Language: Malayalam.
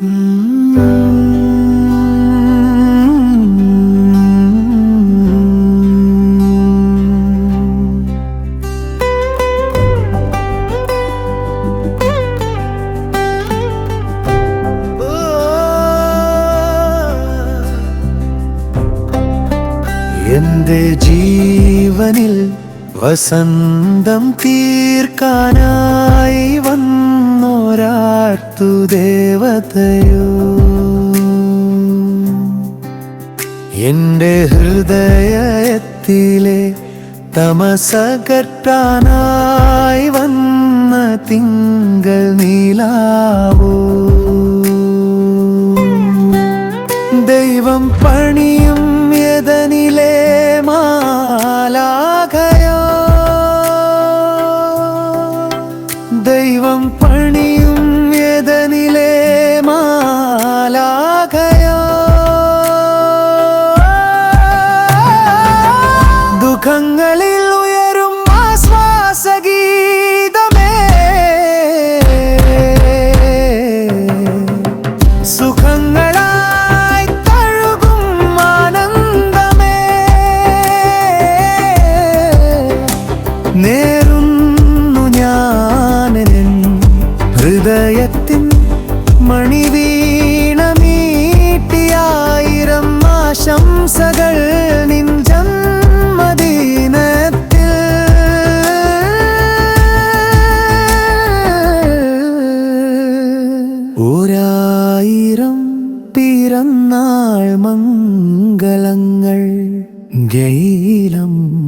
എന്റെ ജീവനിൽ വസന്തം തീർക്കാനായി വന്നോരാർത്തു ദേവതയോ എന്റെ ഹൃദയത്തിലെ തമസകറ്റാനായി വന്ന തിങ്കൾ നീലാവോ. ദൈവം പണിയും യതനിലെ മാലാഖയോ. ദൈവം പണിയും മാലാഖയോ ദുഃഖങ്ങളിൽ ഉയരും ആശ്വാസഗീതമേ. സുഖങ്ങളായി തഴുകും ആനന്ദമേ. നേരുന്നു മംഗളങ്ങൾ. ജയിലം